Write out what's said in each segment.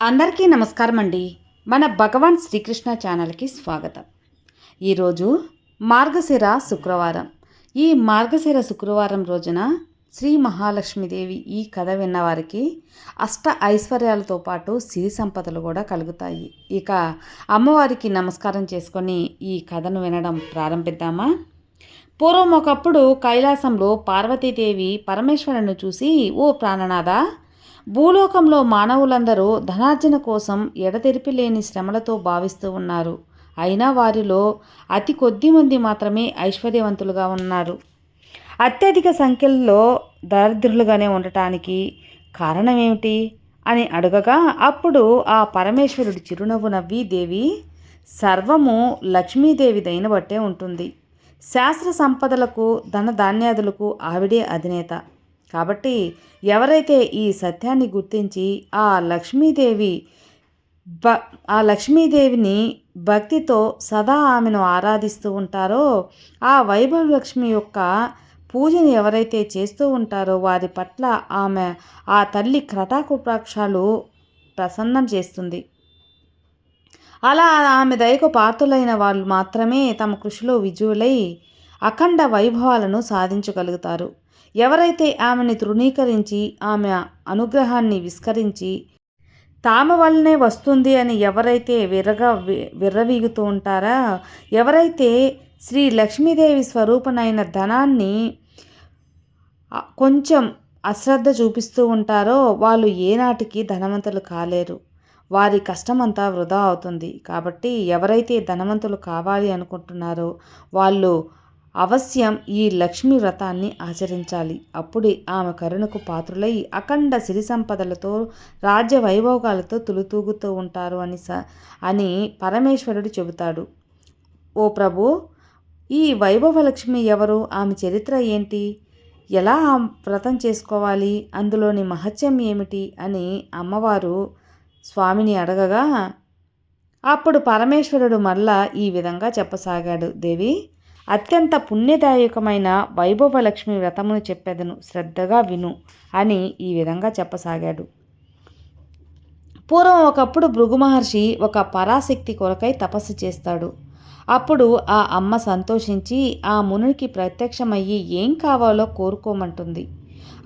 అందరికీ నమస్కారం అండి మన భగవాన్ శ్రీకృష్ణ ఛానల్కి స్వాగతం. ఈరోజు మార్గశిర శుక్రవారం. ఈ మార్గశిర శుక్రవారం రోజున శ్రీ మహాలక్ష్మీదేవి ఈ కథ విన్నవారికి అష్ట ఐశ్వర్యాలతో పాటు సిరి సంపదలు కూడా కలుగుతాయి. ఇక అమ్మవారికి నమస్కారం చేసుకొని ఈ కథను వినడం ప్రారంభిద్దామా? పూర్వం ఒకప్పుడు కైలాసంలో పార్వతీదేవి పరమేశ్వరుని చూసి ఓ ప్రాణనాథ భూలోకంలో మానవులందరూ ధనార్జన కోసం ఎడతెరిపి లేని శ్రమలతో భావిస్తూ ఉన్నారు. అయినా వారిలో అతి కొద్ది మంది మాత్రమే ఐశ్వర్యవంతులుగా ఉన్నారు. అత్యధిక సంఖ్యలో దరిద్రులుగానే ఉండటానికి కారణం ఏమిటి అని అడగగా అప్పుడు ఆ పరమేశ్వరుడు చిరునవ్వు నవ్వి దేవి సర్వము లక్ష్మీదేవి దైన బట్టే ఉంటుంది. శాస్త్ర సంపదలకు ధన ధాన్యాదులకు ఆవిడే అధినేత. కాబట్టి ఎవరైతే ఈ సత్యాన్ని గుర్తించి ఆ లక్ష్మీదేవి బ ఆ లక్ష్మీదేవిని భక్తితో సదా ఆమెను ఆరాధిస్తూ ఉంటారో ఆ వైభవ లక్ష్మి యొక్క పూజను ఎవరైతే చేస్తూ ఉంటారో వారి పట్ల ఆమె ఆ తల్లి క్రటాకుప్రాక్షాలు ప్రసన్నం చేస్తుంది. అలా ఆమె దయకు పాత్రులైన వాళ్ళు మాత్రమే తమ కృషిలో విజువులై అఖండ వైభవాలను సాధించగలుగుతారు. ఎవరైతే ఆమెని తృణీకరించి ఆమె అనుగ్రహాన్ని విస్కరించి తామ వల్లనే వస్తుంది అని ఎవరైతే విరగ విర్రవీగుతూ ఉంటారా ఎవరైతే శ్రీ లక్ష్మీదేవి స్వరూపనైన ధనాన్ని కొంచెం అశ్రద్ధ చూపిస్తూ ఉంటారో వాళ్ళు ఏనాటికి ధనవంతులు కాలేరు. వారి కష్టమంతా వృధా అవుతుంది. కాబట్టి ఎవరైతే ధనవంతులు కావాలి అనుకుంటున్నారో వాళ్ళు అవశ్యం ఈ లక్ష్మీ వ్రతాన్ని ఆచరించాలి. అప్పుడే ఆమె కరుణకు పాత్రులై అఖండ సిరి సంపదలతో రాజ్య వైభోగాలతో తులుతూగుతూ ఉంటారు అని స అని పరమేశ్వరుడు చెబుతాడు. ఓ ప్రభు ఈ వైభవ లక్ష్మి ఎవరు? ఆమె చరిత్ర ఏంటి? ఎలా వ్రతం చేసుకోవాలి? అందులోని మహత్యం ఏమిటి? అని అమ్మవారు స్వామిని అడగగా అప్పుడు పరమేశ్వరుడు మళ్ళా ఈ విధంగా చెప్పసాగాడు. దేవి అత్యంత పుణ్యదాయకమైన వైభవలక్ష్మి వ్రతమును చెప్పెదను శ్రద్ధగా విను అని ఈ విధంగా చెప్పసాగాడు. పూర్వం ఒకప్పుడు భృగు మహర్షి ఒక పరాశక్తి కొరకై తపస్సు చేస్తాడు. అప్పుడు ఆ అమ్మ సంతోషించి ఆ మునికి ప్రత్యక్షమయ్యి ఏం కావాలో కోరుకోమంటుంది.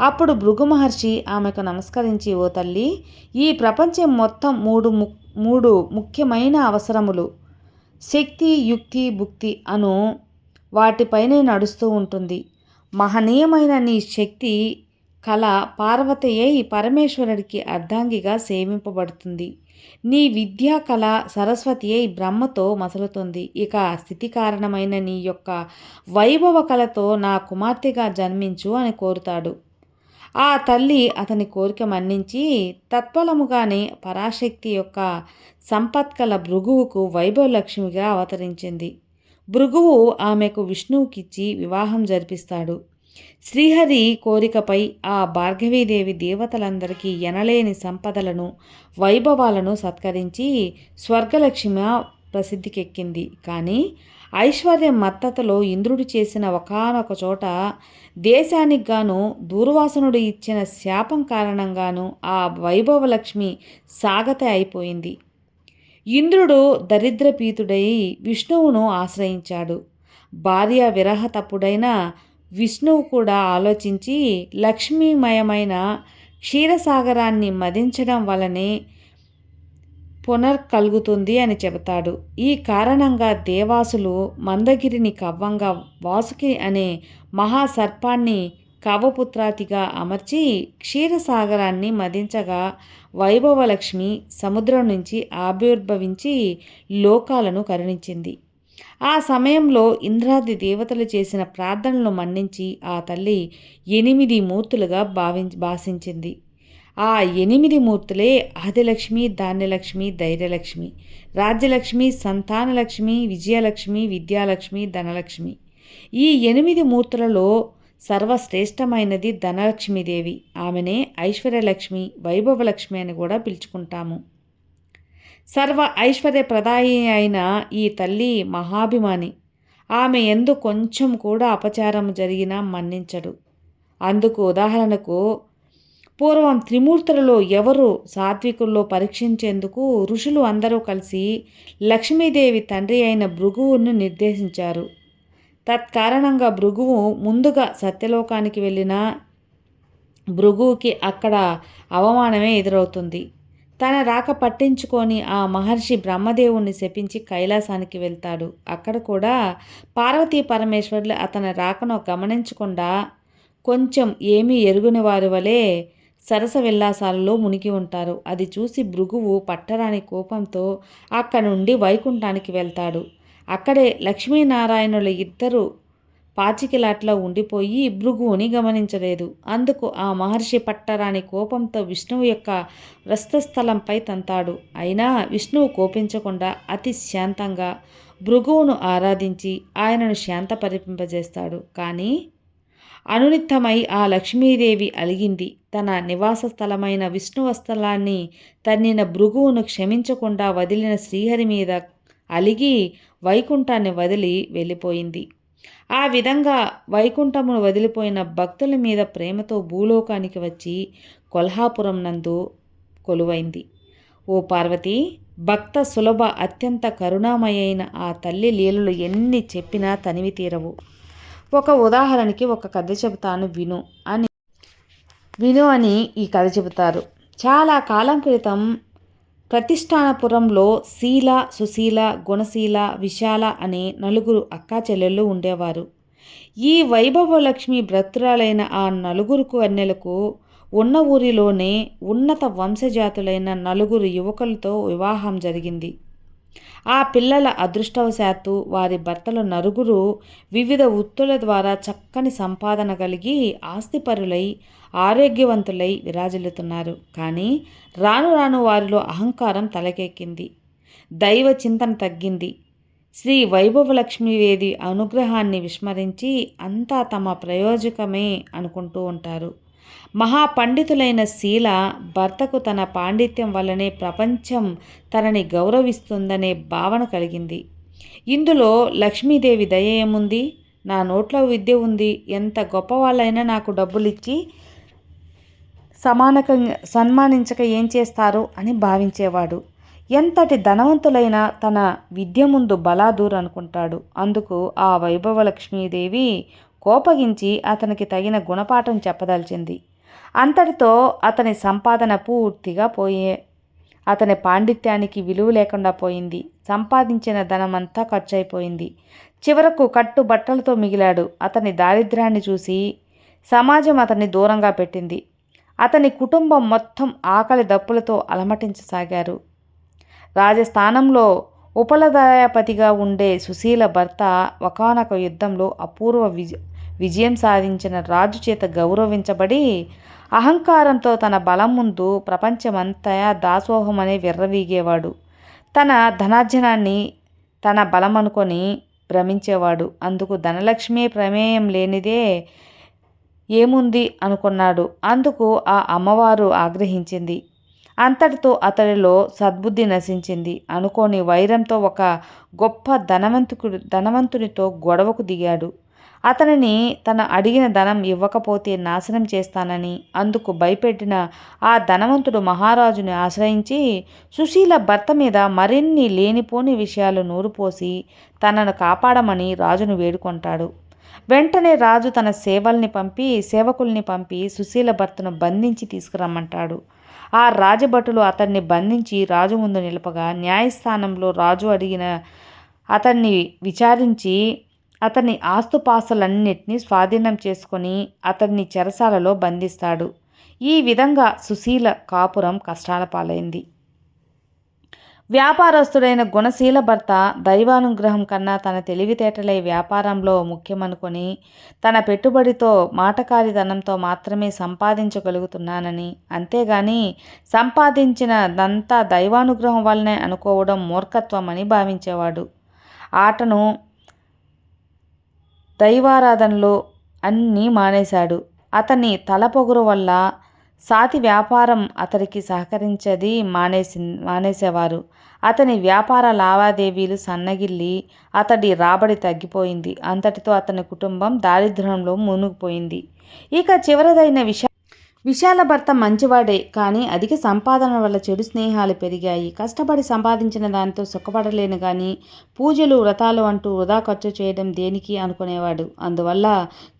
అప్పుడు భృగు మహర్షి ఆమెకు నమస్కరించి ఓ తల్లి ఈ ప్రపంచం మొత్తం మూడు ము మూడు ముఖ్యమైన అవసరములు. శక్తి యుక్తి భుక్తి అను వాటిపైనే నడుస్తూ ఉంటుంది. మహనీయమైన నీ శక్తి కళ పార్వతి అయి పరమేశ్వరుడికి అర్ధాంగిగా సేవింపబడుతుంది. నీ విద్యా కళ సరస్వతి అయి బ్రహ్మతో మసలుతుంది. ఇక స్థితి కారణమైన నీ యొక్క వైభవ కళతో నా కుమార్తెగా జన్మించు అని కోరుతాడు. ఆ తల్లి అతని కోరిక మన్నించి తత్వలముగానే పరాశక్తి యొక్క సంపత్కల భృగువుకు వైభవలక్ష్మిగా అవతరించింది. భృగువు ఆమెకు విష్ణువుకిచ్చి వివాహం జరిపిస్తాడు. శ్రీహరి కోరికపై ఆ భార్గవీదేవి దేవతలందరికీ ఎనలేని సంపదలను వైభవాలను సత్కరించి స్వర్గలక్ష్మి ప్రసిద్ధికెక్కింది. కానీ ఐశ్వర్య మత్తతలో ఇంద్రుడు చేసిన ఒకనొక చోట దేశానికి గాను దూర్వాసనుడు ఇచ్చిన శాపం కారణంగాను ఆ వైభవలక్ష్మి సాగత అయిపోయింది. ఇంద్రుడు దరిద్రపీతుడై విష్ణువును ఆశ్రయించాడు. భార్య విరహతప్పుడైన విష్ణువు కూడా ఆలోచించి లక్ష్మీమయమైన క్షీరసాగరాన్ని మదించడం వలనే పునర్కలుగుతుంది అని చెబుతాడు. ఈ కారణంగా దేవాసులు మందగిరిని కవ్వంగా వాసుకి అనే మహాసర్పాన్ని కవపుత్రాతిగా అమర్చి క్షీరసాగరాన్ని మదించగా వైభవలక్ష్మి సముద్రం నుంచి ఆవిర్భవించి లోకాలను కరుణించింది. ఆ సమయంలో ఇంద్రాది దేవతలు చేసిన ప్రార్థనలు మన్నించి ఆ తల్లి ఎనిమిది మూర్తులుగా భావించి భాషించింది ఆ ఎనిమిది మూర్తులే ఆదిలక్ష్మి ధాన్యలక్ష్మి ధైర్యలక్ష్మి రాజ్యలక్ష్మి సంతానలక్ష్మి విజయలక్ష్మి విద్యాలక్ష్మి ధనలక్ష్మి. ఈ ఎనిమిది మూర్తులలో సర్వశ్రేష్టమైనది ధనలక్ష్మీదేవి. ఆమెనే ఐశ్వర్యలక్ష్మి వైభవలక్ష్మి అని కూడా పిలుచుకుంటాము. సర్వ ఐశ్వర్యప్రదాయి అయిన ఈ తల్లి మహాభిమాని. ఆమె ఎందు కొంచెం కూడా అపచారం జరిగినా మన్నించడు. అందుకు ఉదాహరణకు పూర్వం త్రిమూర్తులలో ఎవరు సాత్వికుల్లో పరీక్షించేందుకు ఋషులు అందరూ కలిసి లక్ష్మీదేవి తండ్రి అయిన భృగువును నిర్దేశించారు. తత్కారణంగా భృగువు ముందుగా సత్యలోకానికి వెళ్ళిన భృగువుకి అక్కడ అవమానమే ఎదురవుతుంది. తన రాక పట్టించుకొని ఆ మహర్షి బ్రహ్మదేవుణ్ణి శపించి కైలాసానికి వెళ్తాడు. అక్కడ కూడా పార్వతీ పరమేశ్వర్లు అతని రాకను గమనించకుండా కొంచెం ఏమీ ఎరుగుని వారి వలె సరస విల్లాసాలలో మునిగి ఉంటారు. అది చూసి భృగువు పట్టరాని కోపంతో అక్కడ నుండి వైకుంఠానికి వెళ్తాడు. అక్కడే లక్ష్మీనారాయణుల ఇద్దరు పాచికిలాట్లో ఉండిపోయి భృగువుని గమనించలేదు. అందుకు ఆ మహర్షి పట్టరాని కోపంతో విష్ణువు యొక్క వ్రస్తస్థలంపై తంతాడు. అయినా విష్ణువు కోపించకుండా అతి శాంతంగా భృగువును ఆరాధించి ఆయనను శాంతపరిపింపజేస్తాడు కానీ అనునిత్తమై ఆ లక్ష్మీదేవి అలిగింది. తన నివాస స్థలమైన విష్ణువస్థలాన్ని తన్నిన భృగువును క్షమించకుండా వదిలిన శ్రీహరి మీద అలిగి వైకుంఠాన్ని వదిలి వెళ్ళిపోయింది. ఆ విధంగా వైకుంఠమును వదిలిపోయిన భక్తుల మీద ప్రేమతో భూలోకానికి వచ్చి కొల్హాపురం నందు కొలువైంది. ఓ పార్వతి భక్త సులభ అత్యంత కరుణామయైన ఆ తల్లి లీలలు ఎన్ని చెప్పినా తనివి తీరవు. ఒక ఉదాహరణకి ఒక కథ చెబుతాను విను అని విను అని ఈ కథ చెబుతారు. చాలా కాలం క్రితం ప్రతిష్టానపురంలో శీల సుశీల గుణశీల విశాల అనే నలుగురు అక్కా చెల్లెళ్ళు ఉండేవారు. ఈ వైభవలక్ష్మి భ్రతురాలైన ఆ నలుగురు కన్యలకు ఉన్న ఊరిలోనే ఉన్నత వంశజాతులైన నలుగురు యువకులతో వివాహం జరిగింది. ఆ పిల్లల అదృష్టవశాత్తు వారి భర్తలు నలుగురు వివిధ వృత్తుల ద్వారా చక్కని సంపాదన కలిగి ఆస్తిపరులై ఆరోగ్యవంతులై విరాజిల్లుతున్నారు. కానీ రాను రాను వారిలో అహంకారం తలకెక్కింది. దైవ చింతన తగ్గింది. శ్రీ వైభవలక్ష్మీవేది అనుగ్రహాన్ని విస్మరించి అంతా తమ ప్రయోజకమే అనుకుంటూ ఉంటారు. మహాపండితులైన శీల భర్తకు తన పాండిత్యం వల్లనే ప్రపంచం తనని గౌరవిస్తుందనే భావన కలిగింది. ఇందులో లక్ష్మీదేవి దయ ఏముంది? నా నోట్లో విద్య ఉంది. ఎంత గొప్పవాళ్ళైనా నాకు డబ్బులు ఇచ్చి సమానక సన్మానించక ఏం చేస్తారు? అని భావించేవాడు. ఎంతటి ధనవంతులైనా తన విద్య ముందు బలాదూర్ అనుకుంటాడు. అందుకు ఆ వైభవ లక్ష్మీదేవి కోపగించి అతనికి తగిన గుణపాఠం చెప్పదలిచింది. అంతటితో అతని సంపాదన పూర్తిగా పోయే అతని పాండిత్యానికి విలువ లేకుండా పోయింది. సంపాదించిన ధనమంతా ఖర్చయిపోయింది. చివరకు కట్టు బట్టలతో మిగిలాడు. అతని దారిద్ర్యాన్ని చూసి సమాజం అతన్ని దూరంగా పెట్టింది. అతని కుటుంబం మొత్తం ఆకలి దప్పులతో అలమటించసాగారు. రాజస్థానంలో ఉపలదాయపతిగా ఉండే సుశీల భర్త ఒకనొక యుద్ధంలో అపూర్వ విజ విజయం సాధించిన రాజు చేత గౌరవించబడి అహంకారంతో తన బలం ముందు ప్రపంచమంతా దాసోహమని విర్రవీగేవాడు. తన ధనార్జనాన్ని తన బలం అనుకొని భ్రమించేవాడు. అందుకు ధనలక్ష్మి ప్రమేయం లేనిదే ఏముంది అనుకున్నాడు. అందుకు ఆ అమ్మవారు ఆగ్రహించింది. అంతటితో అతడిలో సద్బుద్ధి నశించింది. అనుకోని వైరంతో ఒక గొప్ప ధనవంతుకుడు ధనవంతునితో గొడవకు దిగాడు. అతనిని తన అడిగిన ధనం ఇవ్వకపోతే నాశనం చేస్తానని అందుకు భయపెట్టిన ఆ ధనవంతుడు మహారాజుని ఆశ్రయించి సుశీల భర్త మీద మరిన్ని లేనిపోని విషయాలు నూరుపోసి తనను కాపాడమని రాజును వేడుకుంటాడు. వెంటనే రాజు తన సేవల్ని పంపి సేవకుల్ని పంపి సుశీల భర్తను బంధించి తీసుకురమ్మంటాడు. ఆ రాజభటులు అతన్ని బంధించి రాజు ముందు నిలపగా న్యాయస్థానంలో రాజు అడిగిన అతన్ని విచారించి అతని ఆస్తుపాస్తులన్నిటినీ స్వాధీనం చేసుకొని అతన్ని చెరసాలలో బంధిస్తాడు. ఈ విధంగా సుశీల కాపురం కష్టాల పాలైంది. వ్యాపారస్తుడైన గుణశీల భర్త దైవానుగ్రహం కన్నా తన తెలివితేటలే వ్యాపారంలో ముఖ్యమనుకొని తన పెట్టుబడితో మాటకారితనంతో మాత్రమే సంపాదించగలుగుతున్నానని అంతేగాని సంపాదించినదంతా దైవానుగ్రహం వల్లనే అనుకోవడం మూర్ఖత్వం అని భావించేవాడు. ఆటను దైవారాధనలో అన్నీ మానేశాడు. అతని తలపొగరు వల్ల సాతి వ్యాపారం అతడికి సహకరించది మానేసి మానేసేవారు. అతని వ్యాపార లావాదేవీలు సన్నగిల్లి అతడి రాబడి తగ్గిపోయింది. అంతటితో అతని కుటుంబం దారిద్ర్యంలో మునిగిపోయింది. ఇక చివరిదైన విషయం విశాల భర్త మంచివాడే కానీ అధిక సంపాదన వల్ల చెడు స్నేహాలు పెరిగాయి. కష్టపడి సంపాదించిన దానితో సుఖపడలేను కానీ పూజలు వ్రతాలు అంటూ వృధా ఖర్చు చేయడం దేనికి అనుకునేవాడు? అందువల్ల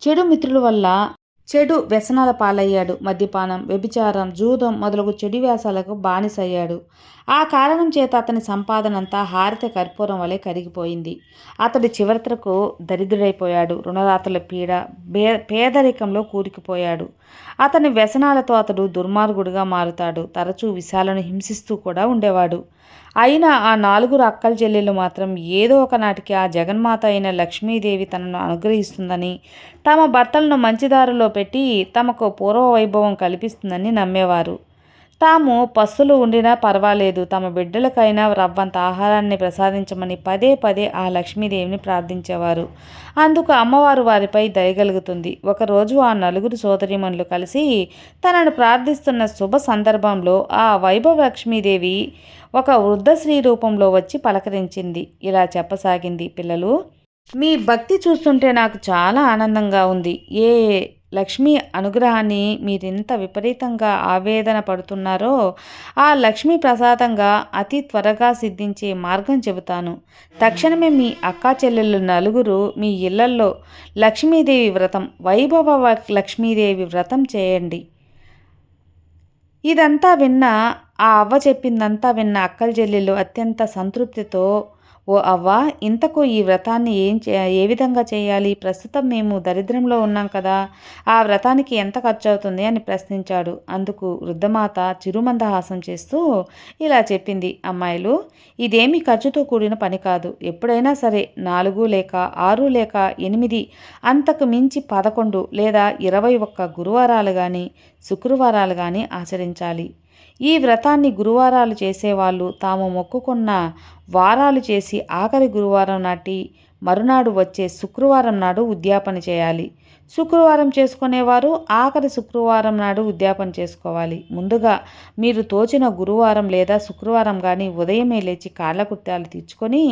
చెడు మిత్రుల వల్ల చెడు వ్యసనాల పాలయ్యాడు. మద్యపానం వ్యభిచారం జూదం మొదలగు చెడు వ్యాసాలకు బానిసయ్యాడు. ఆ కారణం చేత అతని సంపాదనంతా హారిత కర్పూరం వలె కరిగిపోయింది. అతడి చివరకు దరిద్రుడైపోయాడు. రుణదాతల పీడ బే పేదరికంలో కూరుకుపోయాడు. అతని వ్యసనాలతో అతడు దుర్మార్గుడుగా మారుతాడు. తరచూ విశాలను హింసిస్తూ కూడా ఉండేవాడు. అయినా ఆ నాలుగురు అక్కల చెల్లెళ్ళు మాత్రం ఏదో ఒకనాటికి ఆ జగన్మాత అయిన లక్ష్మీదేవి తనను అనుగ్రహిస్తుందని తమ భర్తలను మంచిదారిలో పెట్టి తమకు పూర్వ వైభవం కల్పిస్తుందని నమ్మేవారు. తాము పసులు ఉండినా పర్వాలేదు. తమ బిడ్డలకైనా రవ్వంత ఆహారాన్ని ప్రసాదించమని పదే పదే ఆ లక్ష్మీదేవిని ప్రార్థించేవారు. అందుకు అమ్మవారు వారిపై దయగలుగుతుంది ఒకరోజు ఆ నలుగురు సోదరిమణులు కలిసి తనను ప్రార్థిస్తున్న శుభ సందర్భంలో ఆ వైభవ లక్ష్మీదేవి ఒక వృద్ధ స్త్రీ రూపంలో వచ్చి పలకరించింది. ఇలా చెప్పసాగింది పిల్లలు మీ భక్తి చూస్తుంటే నాకు చాలా ఆనందంగా ఉంది. ఏ లక్ష్మి అనుగ్రహాన్ని మీరింత విపరీతంగా ఆవేదన పడుతున్నారో ఆ లక్ష్మీ ప్రసాదంగా అతి త్వరగా సిద్ధించే మార్గం చెబుతాను. తక్షణమే మీ అక్కా చెల్లెళ్ళు నలుగురు మీ ఇళ్ళల్లో లక్ష్మీదేవి వ్రతం వైభవ లక్ష్మీదేవి వ్రతం చేయండి. ఇదంతా విన్న ఆ అవ్వ చెప్పిందంతా విన్న అక్కల చెల్లెళ్ళు అత్యంత సంతృప్తితో ఓ అవ్వ ఇంతకు ఈ వ్రతాన్ని ఏం చే ఏ విధంగా చేయాలి? ప్రస్తుతం మేము దరిద్రంలో ఉన్నాం కదా ఆ వ్రతానికి ఎంత ఖర్చు అవుతుంది అని ప్రశ్నించాడు. అందుకు వృద్ధమాత చిరుమందహాసం చేస్తూ ఇలా చెప్పింది. అమ్మాయిలు ఇదేమి ఖర్చుతో కూడిన పని కాదు. ఎప్పుడైనా సరే నాలుగు లేక ఆరు లేక ఎనిమిది అంతకు మించి పదకొండు లేదా ఇరవై ఒక్క గురువారాలు కానీ శుక్రవారాలు కానీ ఆచరించాలి. ఈ వ్రతాన్ని గురువారాలు చేసేవాళ్ళు తాము మొక్కుకున్న వారాలు చేసి ఆఖరి గురువారం నాటి మరునాడు వచ్చే శుక్రవారం నాడు ఉద్యాపన చేయాలి. శుక్రవారం చేసుకునేవారు ఆఖరి శుక్రవారం నాడు ఉద్యాపన చేసుకోవాలి. ముందుగా మీరు తోచిన గురువారం లేదా శుక్రవారం కానీ ఉదయమే లేచి కాళ్ళకుత్యాలు తీర్చుకొని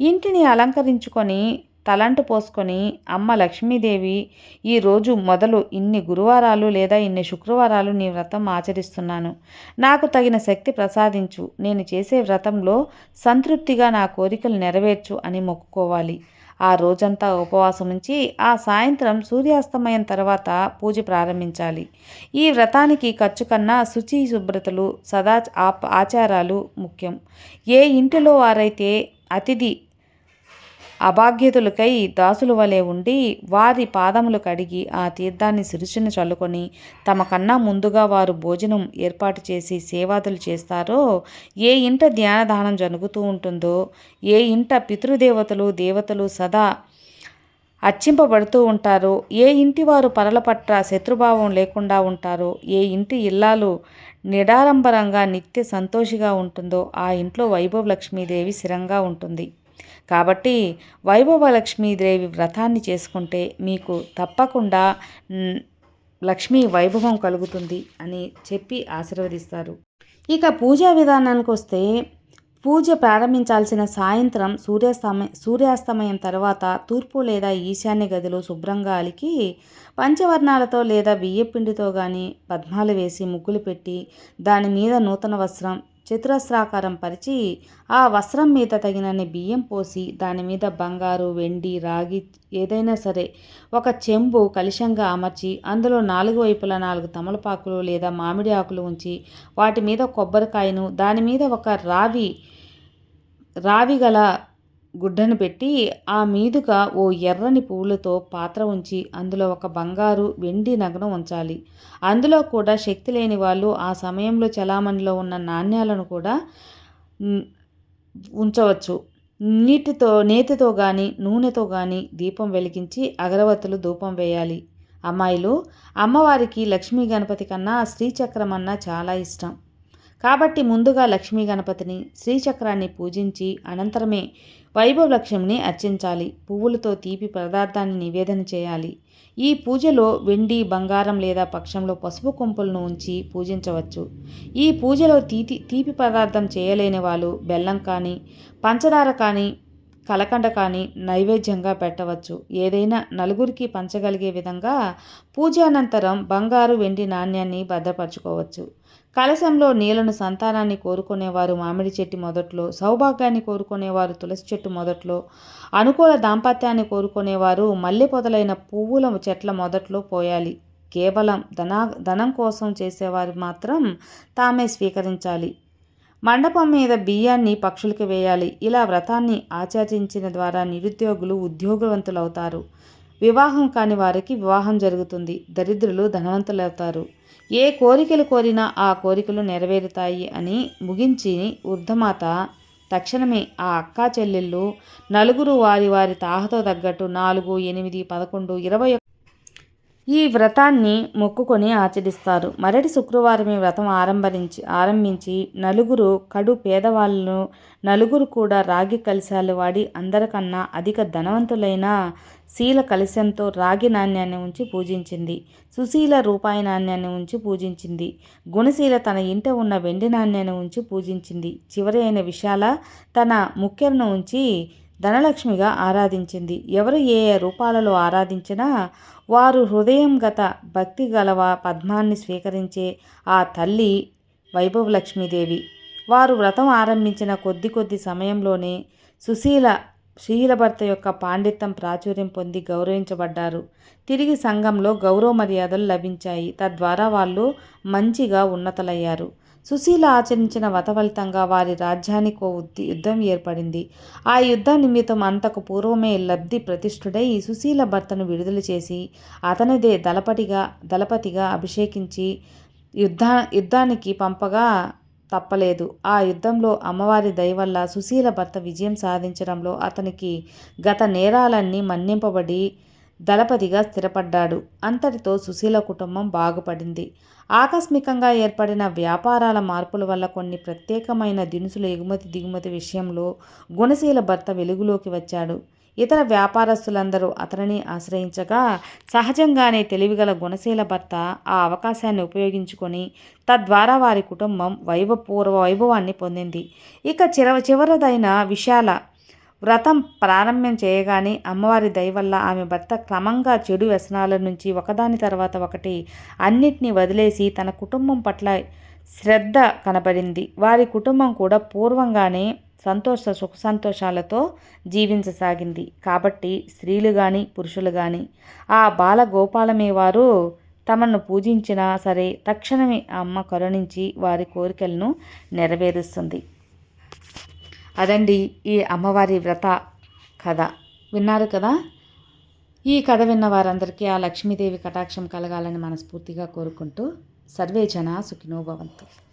ఇంటిని అలంకరించుకొని తలంటు పోసుకొని అమ్మ లక్ష్మీదేవి ఈరోజు మొదలు ఇన్ని గురువారాలు లేదా ఇన్ని శుక్రవారాలు నీ వ్రతం ఆచరిస్తున్నాను. నాకు తగిన శక్తి ప్రసాదించు. నేను చేసే వ్రతంలో సంతృప్తిగా నా కోరికలు నెరవేర్చు అని మొక్కుకోవాలి. ఆ రోజంతా ఉపవాసం ఉంచి ఆ సాయంత్రం సూర్యాస్తమయం తర్వాత పూజ ప్రారంభించాలి. ఈ వ్రతానికి ఖర్చు కన్నా శుచి శుభ్రతలు సదా ఆచారాలు ముఖ్యం. ఏ ఇంటిలో వారైతే అతిథి అభాగ్యతులకై దాసుల వలె ఉండి వారి పాదములు కడిగి ఆ తీర్థాన్ని సిరుచుని చల్లుకొని తమ కన్నా ముందుగా వారు భోజనం ఏర్పాటు చేసి సేవాదులు చేస్తారో ఏ ఇంట ధ్యానదానం జరుగుతూ ఉంటుందో ఏ ఇంట పితృదేవతలు దేవతలు సదా అర్చింపబడుతూ ఉంటారో ఏ ఇంటి వారు పరల పట్ల శత్రుభావం లేకుండా ఉంటారో ఏ ఇంటి ఇల్లాలు నిడారంబరంగా నిత్య సంతోషిగా ఉంటుందో ఆ ఇంట్లో వైభవ లక్ష్మీదేవి స్థిరంగా ఉంటుంది. కాబట్టి వైభవ లక్ష్మీదేవి వ్రతాన్ని చేసుకుంటే మీకు తప్పకుండా లక్ష్మీ వైభవం కలుగుతుంది అని చెప్పి ఆశీర్వదిస్తారు. ఇక పూజా విధానానికి వస్తే పూజ ప్రారంభించాల్సిన సాయంత్రం సూర్యాస్తమయం సూర్యాస్తమయం తర్వాత తూర్పు లేదా ఈశాన్య గదిలో శుభ్రంగా అలికి పంచవర్ణాలతో లేదా బియ్యపిండితో కానీ పద్మాలు వేసి ముగ్గులు పెట్టి దాని మీద నూతన వస్త్రం చతురస్రాకారం పరిచి ఆ వస్త్రం మీద తగినన్ని బియ్యం పోసి దాని మీద బంగారు వెండి రాగి ఏదైనా సరే ఒక చెంబు కలుషంగా అమర్చి అందులో నాలుగు వైపుల నాలుగు తమలపాకులు లేదా మామిడి ఆకులు ఉంచి వాటి మీద కొబ్బరికాయను దాని మీద ఒక రావి రావి గల గుడ్డను పెట్టి ఆ మీదుగా ఓ ఎర్రని పువ్వులతో పాత్ర ఉంచి అందులో ఒక బంగారు వెండి నగను ఉంచాలి. అందులో కూడా శక్తి లేని వాళ్ళు ఆ సమయంలో చలామణిలో ఉన్న నాణ్యాలను కూడా ఉంచవచ్చు. నీటితో నేతితో కానీ నూనెతో కానీ దీపం వెలిగించి అగరవత్తులు ధూపం వేయాలి. అమ్మాయిలు అమ్మవారికి లక్ష్మీ గణపతి కన్నా శ్రీచక్రం అన్నా చాలా ఇష్టం. కాబట్టి ముందుగా లక్ష్మీ గణపతిని శ్రీచక్రాన్ని పూజించి అనంతరమే వైభవ లక్ష్యంని అర్చించాలి. పువ్వులతో తీపి పదార్థాన్ని నివేదన చేయాలి. ఈ పూజలో వెండి బంగారం లేదా పక్షంలో పసుపు కుంపులను ఉంచి పూజించవచ్చు. ఈ పూజలో తీపి తీపి పదార్థం చేయలేని వాళ్ళు బెల్లం కానీ పంచదార కానీ కలకండ కానీ నైవేద్యంగా పెట్టవచ్చు. ఏదైనా నలుగురికి పంచగలిగే విధంగా పూజ అనంతరం బంగారు వెండి నాణ్యాన్ని భద్రపరచుకోవచ్చు. కలశంలో నీళ్ళను సంతానాన్ని కోరుకునేవారు మామిడి చెట్టు మొదట్లో సౌభాగ్యాన్ని కోరుకునేవారు తులసి చెట్టు మొదట్లో అనుకూల దాంపత్యాన్ని కోరుకునేవారు మల్లె పొదలైన పువ్వుల చెట్ల మొదట్లో పోయాలి. కేవలం ధనా ధనం కోసం చేసేవారు మాత్రం తామే స్వీకరించాలి. మండపం మీద బియ్యాన్ని పక్షులకు వేయాలి. ఇలా వ్రతాన్ని ఆచరించిన ద్వారా నిరుద్యోగులు ఉద్యోగవంతులవుతారు. వివాహం కాని వారికి వివాహం జరుగుతుంది. దరిద్రులు ధనవంతులవుతారు. ఏ కోరికలు కోరినా ఆ కోరికలు నెరవేరుతాయి అని ముగించి వృద్ధమాత తక్షణమే ఆ అక్కా చెల్లెళ్ళు నలుగురు వారి వారి తాహతో తగ్గట్టు నాలుగు ఎనిమిది పదకొండు ఇరవై ఈ వ్రతాన్ని మొక్కుకొని ఆచరిస్తారు. మరటి శుక్రవారం ఈ వ్రతం ఆరంభించి ఆరంభించి నలుగురు కడు పేదవాళ్ళను నలుగురు కూడా రాగి కలశాలు వాడి అందరికన్నా అధిక ధనవంతులైన శీల కలశంతో రాగి నాణ్యాన్ని ఉంచి పూజించింది. సుశీల రూపాయి నాణ్యాన్ని ఉంచి పూజించింది. గుణశీల తన ఇంట ఉన్న వెండి నాణ్యాన్ని ఉంచి పూజించింది. చివరి అయిన విశాల తన ముఖ్యను ఉంచి ధనలక్ష్మిగా ఆరాధించింది. ఎవరు ఏ రూపాలలో ఆరాధించినా వారు హృదయం గత భక్తి గలవ పద్మాన్ని స్వీకరించే ఆ తల్లి వైభవలక్ష్మీదేవి. వారు వ్రతం ఆరంభించిన కొద్ది కొద్ది సమయంలోనే సుశీల శీల భర్త యొక్క పాండిత్యం ప్రాచుర్యం పొంది గౌరవించబడ్డారు. తిరిగి సంఘంలో గౌరవ మర్యాదలు లభించాయి. తద్వారా వాళ్ళు మంచిగా ఉన్నతలయ్యారు. సుశీల ఆచరించిన వతఫలితంగా వారి రాజ్యానికి ఓ యుద్ధం ఏర్పడింది. ఆ యుద్ధ నిమిత్తం అంతకు పూర్వమే లబ్ధి ప్రతిష్ఠుడై సుశీల భర్తను విడుదల చేసి అతనిదే దళపతిగా దళపతిగా అభిషేకించి యుద్ధ యుద్ధానికి పంపగా తప్పలేదు. ఆ యుద్ధంలో అమ్మవారి దయవల్ల సుశీల భర్త విజయం సాధించడంలో అతనికి గత నేరాలన్నీ మన్నింపబడి దళపతిగా స్థిరపడ్డాడు. అంతటితో సుశీల కుటుంబం బాగుపడింది. ఆకస్మికంగా ఏర్పడిన వ్యాపారాల మార్పుల వల్ల కొన్ని ప్రత్యేకమైన దినుసుల ఎగుమతి దిగుమతి విషయంలో గుణశీల భర్త వెలుగులోకి వచ్చాడు. ఇతర వ్యాపారస్తులందరూ అతనిని ఆశ్రయించగా సహజంగానే తెలివిగల గుణశీల భర్త ఆ అవకాశాన్ని ఉపయోగించుకొని తద్వారా వారి కుటుంబం వైభవపూర్వ వైభవాన్ని పొందింది. ఇక చిర చివరిదైన విశాల వ్రతం ప్రారంభం చేయగానే అమ్మవారి దయ వల్ల ఆమె భర్త క్రమంగా చెడు వ్యసనాల నుంచి ఒకదాని తర్వాత ఒకటి అన్నిటినీ వదిలేసి తన కుటుంబం పట్ల శ్రద్ధ కనబడింది. వారి కుటుంబం కూడా పూర్వంగానే సంతోష సుఖ సంతోషాలతో జీవించసాగింది. కాబట్టి స్త్రీలు కానీ పురుషులు కానీ ఆ బాల గోపాలమే వారు తమను పూజించినా సరే తక్షణమే ఆ అమ్మ కరుణించి వారి కోరికలను నెరవేరుస్తుంది. అదండి ఈ అమ్మవారి వ్రత కథ. విన్నారు కదా? ఈ కథ విన్న వారందరికీ ఆ లక్ష్మీదేవి కటాక్షం కలగాలని మనస్ఫూర్తిగా కోరుకుంటూ సర్వే జన సుఖినోభవంతు